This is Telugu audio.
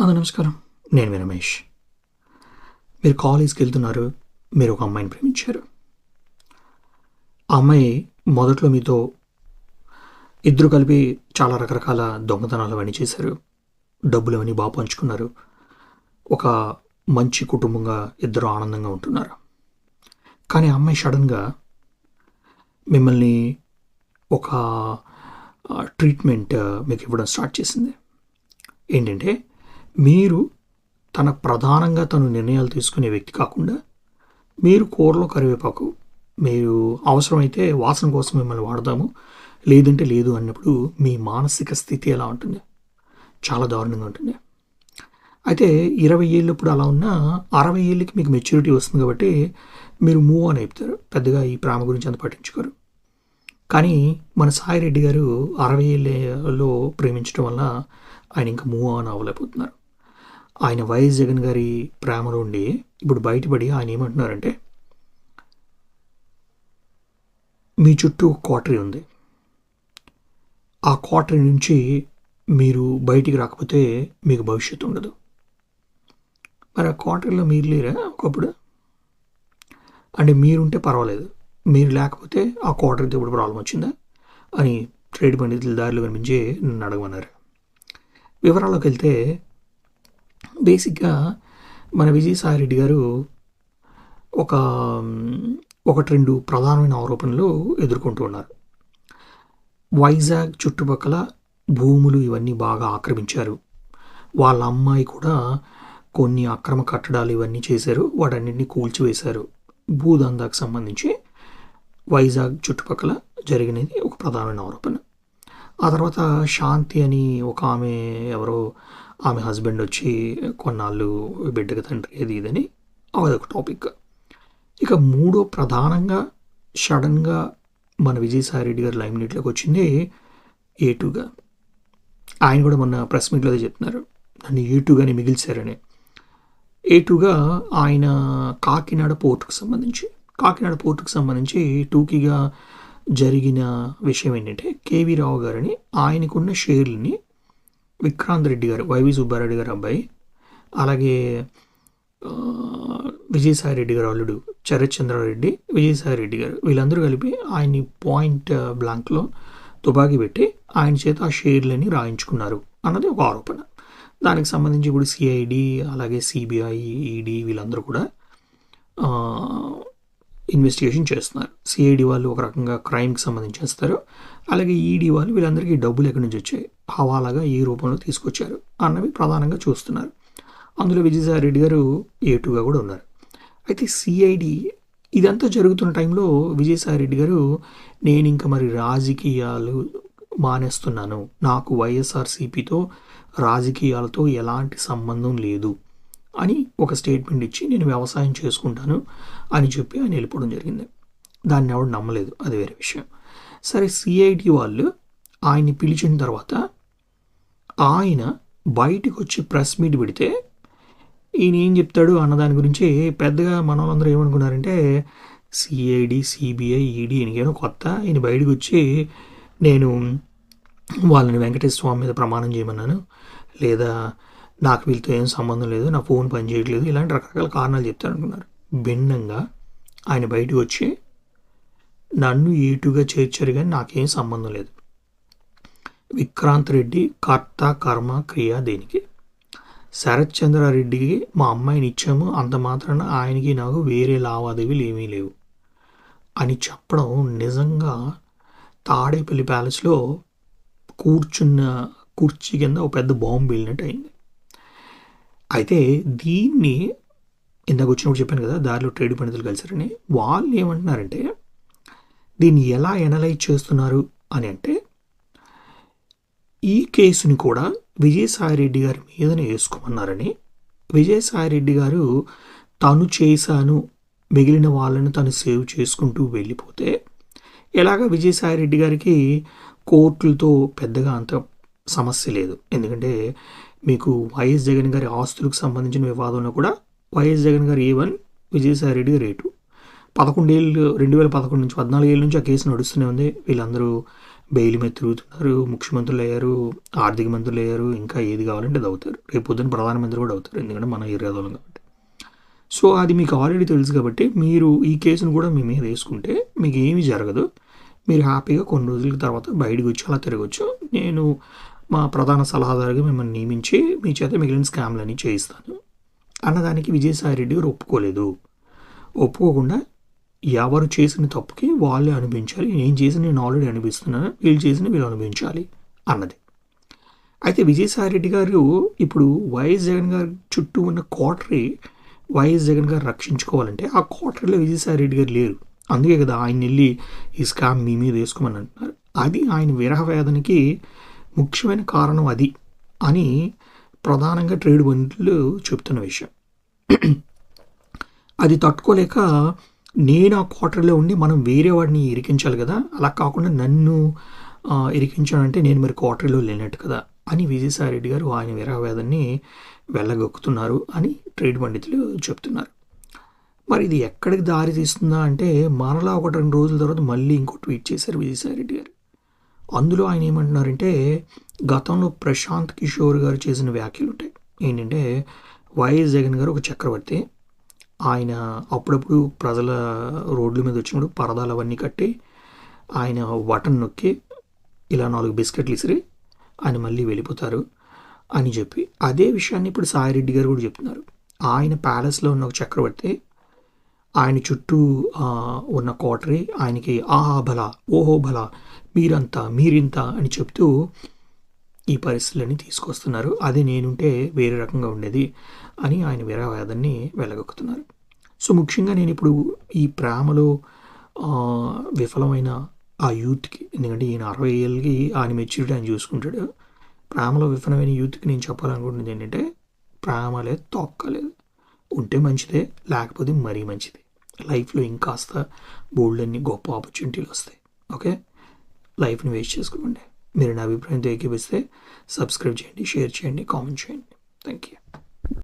అదే నమస్కారం. నేను మీ రమేష్. మీరు కాలేజ్కి వెళ్తున్నారు మీరు ఒక అమ్మాయిని ప్రేమించారు. ఆ అమ్మాయి మొదట్లో మీతో ఇద్దరు కలిపి చాలా రకరకాల దొంగతనాలు అవన్నీ చేశారు. డబ్బులు అవన్నీ బాగా పంచుకున్నారు. ఒక మంచి కుటుంబంగా ఇద్దరు ఆనందంగా ఉంటున్నారు. కానీ ఆ అమ్మాయి సడన్గా మిమ్మల్ని ఒక ట్రీట్మెంట్ మీకు ఇవ్వడం స్టార్ట్ చేసింది. ఏంటంటే మీరు తన ప్రధానంగా తను నిర్ణయాలు తీసుకునే వ్యక్తి కాకుండా మీరు కూరలో కరివేపాకు మీరు అవసరమైతే వాసన కోసం మిమ్మల్ని వాడదాము లేదంటే లేదు అన్నప్పుడు మీ మానసిక స్థితి ఎలా ఉంటుంది? చాలా దారుణంగా ఉంటుంది. అయితే ఇరవై ఏళ్ళప్పుడు అలా ఉన్నా అరవై ఏళ్ళకి మీకు మెచ్యూరిటీ వస్తుంది కాబట్టి మీరు మూవ్ ఆన్ అయిపోతారు. పెద్దగా ఈ ప్రేమ గురించి అంత పట్టించుకోరు. కానీ మన సాయి రెడ్డి గారు అరవై ఏళ్ళలో ప్రేమించడం వల్ల ఆయన ఇంకా మూవ్ ఆన్ అవ్వలేకపోతున్నారు. ఆయన వైఎస్ జగన్ గారి ప్రేమలో ఉండి ఇప్పుడు బయటపడి ఆయన ఏమంటున్నారంటే మీ చుట్టూ క్వార్టరీ ఉంది. ఆ క్వార్టరీ నుంచి మీరు బయటికి రాకపోతే మీకు భవిష్యత్తు ఉండదు. మరి ఆ క్వార్టర్లో మీరు లేరా ఒకప్పుడు? అంటే మీరుంటే పర్వాలేదు. మీరు లేకపోతే ఆ క్వార్టర్కి ఇప్పుడు ప్రాబ్లం వచ్చిందా? అని ట్రేడ్ పండితుల దారిలో కనిపించి నన్ను అడగమన్నారు. వివరాల్లోకి వెళ్తే బేసిక్గా మన విజయసాయి రెడ్డి గారు ఒక ఒకటి రెండు ప్రధానమైన ఆరోపణలు ఎదుర్కొంటూ ఉన్నారు. వైజాగ్ చుట్టుపక్కల భూములు ఇవన్నీ బాగా ఆక్రమించారు. వాళ్ళ అమ్మాయి కూడా కొన్ని అక్రమ కట్టడాలు ఇవన్నీ చేశారు. వాటన్నింటినీ కూల్చివేశారు. భూదందాకు సంబంధించి వైజాగ్ చుట్టుపక్కల జరిగినది ఒక ప్రధానమైన ఆరోపణ. ఆ తర్వాత శాంతి అని ఒక ఆమె ఎవరో ఆమె హస్బెండ్ వచ్చి కొన్నాళ్ళు బిడ్డకి తండ్రి ఏది ఇదని అదొక టాపిక్ ఇక మూడో ప్రధానంగా సడన్గా మన విజయసాయి రెడ్డి గారు లైమ్ నీట్లోకి వచ్చింది ఏ టూగా ఆయన కూడా మొన్న ప్రెస్ మీట్లో అదే చెప్తున్నారు. నన్ను ఏ మిగిల్చారని. ఏ టూగా ఆయన కాకినాడ పోర్టుకు సంబంధించి కాకినాడ పోర్టుకు సంబంధించి టూకీగా జరిగిన విషయం ఏంటంటే కేవీ రావు గారిని ఆయనకున్న షేర్లని విక్రాంత్ రెడ్డి గారు వైవి సుబ్బారెడ్డి గారు అబ్బాయి అలాగే విజయసాయి రెడ్డి గారు అల్లుడు చరత్ చంద్రారెడ్డి విజయసాయి రెడ్డి గారు వీళ్ళందరూ కలిపి ఆయన్ని పాయింట్ బ్లాంక్లో తుపాకీ పెట్టి ఆయన చేత ఆ షేర్లని రాయించుకున్నారు అన్నది ఒక ఆరోపణ. దానికి సంబంధించి ఇప్పుడు సిఐడి అలాగే సిబిఐ ఈడీ వీళ్ళందరూ కూడా ఇన్వెస్టిగేషన్ చేస్తున్నారు. సిఐడి వాళ్ళు ఒక రకంగా క్రైమ్కి సంబంధించి చేస్తారు. అలాగే ఈడీ వాళ్ళు వీళ్ళందరికీ డబ్బులు ఎక్కడి నుంచి వచ్చాయి? హవాలాగా ఏ రూపంలో తీసుకొచ్చారు అన్నవి ప్రధానంగా చూస్తున్నారు. అందులో విజయసాయి రెడ్డి గారు ఏటుగా కూడా ఉన్నారు. అయితే సిఐడి ఇదంతా జరుగుతున్న టైంలో విజయసాయి రెడ్డి గారు నేను ఇంకా మరి రాజకీయాలు మానేస్తున్నాను. నాకు వైఎస్ఆర్సీపీతో రాజకీయాలతో ఎలాంటి సంబంధం లేదు. అని ఒక స్టేట్మెంట్ ఇచ్చి నేను వ్యవసాయం చేసుకుంటాను అని చెప్పి ఆయన వెళ్ళిపోవడం జరిగింది. దాన్ని ఎవడు నమ్మలేదు. అది వేరే విషయం. సరే సిఐటి వాళ్ళు ఆయన్ని పిలిచిన తర్వాత ఆయన బయటకు వచ్చి ప్రెస్ మీట్ పెడితే ఈయన ఏం చెప్తాడు అన్న దాని గురించి పెద్దగా మన వాళ్ళందరూ ఏమనుకున్నారంటే సిఐడి సిబిఐ ఈడీ ఈయనకేమో కొత్త. ఈయన బయటకు వచ్చి నేను వాళ్ళని వెంకటేశ్వర స్వామి మీద ప్రమాణం చేయమన్నాను. లేదా నాకు వీళ్ళతో ఏం సంబంధం లేదు నా ఫోన్ పని చేయట్లేదు ఇలాంటి రకరకాల కారణాలు చెప్తారనుకున్నారు భిన్నంగా ఆయన బయటకు వచ్చి నన్ను ఏటుగా చేర్చారు కానీ నాకేం సంబంధం లేదు. విక్రాంత్ రెడ్డి కర్త కర్మ క్రియ దేనికి? శరత్ చంద్రారెడ్డికి మా అమ్మాయిని ఇచ్చాము అంత మాత్రాన ఆయనకి నాకు వేరే లావాదేవీలు ఏమీ లేవు అని చెప్పడం నిజంగా తాడేపల్లి ప్యాలెస్లో కూర్చున్న కుర్చీ కింద ఒక పెద్ద బాంబు వెళ్ళినట్టు అయింది. అయితే దీన్ని ఇందాక వచ్చినప్పుడు చెప్పాను కదా దారిలో ట్రేడ్ పండితులు కలిసారని వాళ్ళు ఏమంటున్నారంటే దీన్ని ఎలా ఎనలైజ్ చేస్తున్నారు అని అంటే ఈ కేసుని కూడా విజయసాయిరెడ్డి గారి మీదనే వేసుకోమన్నారని. విజయసాయిరెడ్డి గారు తను చేశాను మిగిలిన వాళ్ళని తను సేవ్ చేసుకుంటూ వెళ్ళిపోతే ఎలాగ విజయసాయిరెడ్డి గారికి కోర్టులతో పెద్దగా అంత సమస్య లేదు. ఎందుకంటే మీకు వైఎస్ జగన్ గారి ఆస్తులకు సంబంధించిన వివాదంలో కూడా వైఎస్ జగన్ గారు ఏ వన్ విజయసాయిరెడ్డి గారు ఏ టూ పదకొండేళ్ళు రెండు వేల పదకొండు నుంచి పద్నాలుగు ఏళ్ళ నుంచి ఆ కేసు నడుస్తూనే ఉంది. వీళ్ళందరూ బెయిల్ మీద తిరుగుతున్నారు ముఖ్యమంత్రులు అయ్యారు ఆర్థిక మంత్రులు అయ్యారు ఇంకా ఏది కావాలంటే అది అవుతారు. రేపు పొద్దున్న ప్రధానమంత్రి కూడా అవుతారు ఎందుకంటే మన ఏరియాలో కాబట్టి. సో అది మీకు ఆల్రెడీ తెలుసు కాబట్టి మీరు ఈ కేసును కూడా మీ మీద వేసుకుంటే మీకు ఏమీ జరగదు. మీరు హ్యాపీగా కొన్ని రోజుల తర్వాత బయటకు వచ్చి అలా తిరగచ్చు. నేను మా ప్రధాన సలహాదారుగా మిమ్మల్ని నియమించి మీ చేత మిగిలిన స్కామ్లన్నీ చేయిస్తాను. అన్నదానికి విజయసాయి రెడ్డి గారు ఒప్పుకోలేదు. ఒప్పుకోకుండా ఎవరు చేసిన తప్పుకి వాళ్ళే అనిపించాలి నేను చేసిన నేను ఆల్రెడీ అనిపిస్తున్నాను వీళ్ళు చేసిన వీళ్ళు అనిపించాలి అన్నది. అయితే విజయసాయి రెడ్డి గారు ఇప్పుడు వైఎస్ జగన్ గారి చుట్టూ ఉన్న కోటరీ వైఎస్ జగన్ గారు రక్షించుకోవాలంటే ఆ కోటరీలో విజయసాయి రెడ్డి గారు లేరు. అందుకే కదా ఆయన వెళ్ళి ఈ స్కామ్ మీ మీద వేసుకోమని అంటున్నారు. అది ఆయన విరహ వేదనకి ముఖ్యమైన కారణం అది అని ప్రధానంగా ట్రేడ్ బంధువులు చెప్తున్న విషయం. అది తట్టుకోలేక నేను ఆ క్వార్టర్లో ఉండి మనం వేరే వాడిని ఇరికించాలి కదా అలా కాకుండా నన్ను ఇరికించాలంటే ఇరికించానంటే నేను మరి క్వార్టర్లో లేనట్టు కదా అని విజయసాయిరెడ్డి గారు ఆయన విరహవేదాన్ని వెళ్ళగొక్కుతున్నారు అని ట్రేడ్ పండితులు చెప్తున్నారు. మరి ఇది ఎక్కడికి దారి తీస్తుందా అంటే మనలా ఒకటి రెండు రోజుల తర్వాత మళ్ళీ ఇంకో ట్వీట్ చేశారు విజయసాయిరెడ్డి గారు. అందులో ఆయన ఏమంటున్నారంటే గతంలో ప్రశాంత్ కిషోర్ గారు చేసిన వ్యాఖ్యలు ఉంటాయి. ఏంటంటే వైఎస్ జగన్ గారు ఒక చక్రవర్తి. ఆయన అప్పుడప్పుడు ప్రజల రోడ్ల మీద వచ్చినప్పుడు పరదాలు అవన్నీ కట్టి ఆయన బటన్ నొక్కి ఇలా నాలుగు బిస్కెట్లు ఇసిరి ఆయన మళ్ళీ వెళ్ళిపోతారు అని చెప్పి. అదే విషయాన్ని ఇప్పుడు సాయిరెడ్డి గారు కూడా చెప్తున్నారు. ఆయన ప్యాలెస్లో ఉన్న ఒక చక్రవర్తి ఆయన చుట్టూ ఉన్న కోటరీ ఆయనకి ఆహా బల ఓహో బల మీరంతా మీరింత అని చెప్తూ ఈ పరిస్థితులన్నీ తీసుకొస్తున్నారు. అదే నేనుంటే వేరే రకంగా ఉండేది అని ఆయన వీరవాదాన్ని వెళ్ళగొక్కుతున్నారు సో ముఖ్యంగా నేను ఇప్పుడు ఈ ప్రేమలో విఫలమైన ఆ యూత్కి ఎందుకంటే ఈయన అరవై ఏళ్ళకి ఆయన మెచ్యూరిటీ ఆయన చూసుకుంటాడు. ప్రేమలో విఫలమైన యూత్కి నేను చెప్పాలనుకుంటున్నది ఏంటంటే ప్రేమ లేదు తొక్కలేదు. ఉంటే మంచిదే లేకపోతే మరీ మంచిది. లైఫ్లో ఇంకాస్త బోల్డ్ అన్ని గొప్ప ఆపర్చునిటీలు వస్తాయి. ఓకే? లైఫ్ని వేస్ట్ చేసుకోకండి. మీరు నా అభిప్రాయంతో ఏకీపిస్తే సబ్స్క్రైబ్ చేయండి షేర్ చేయండి కామెంట్ చేయండి. Thank you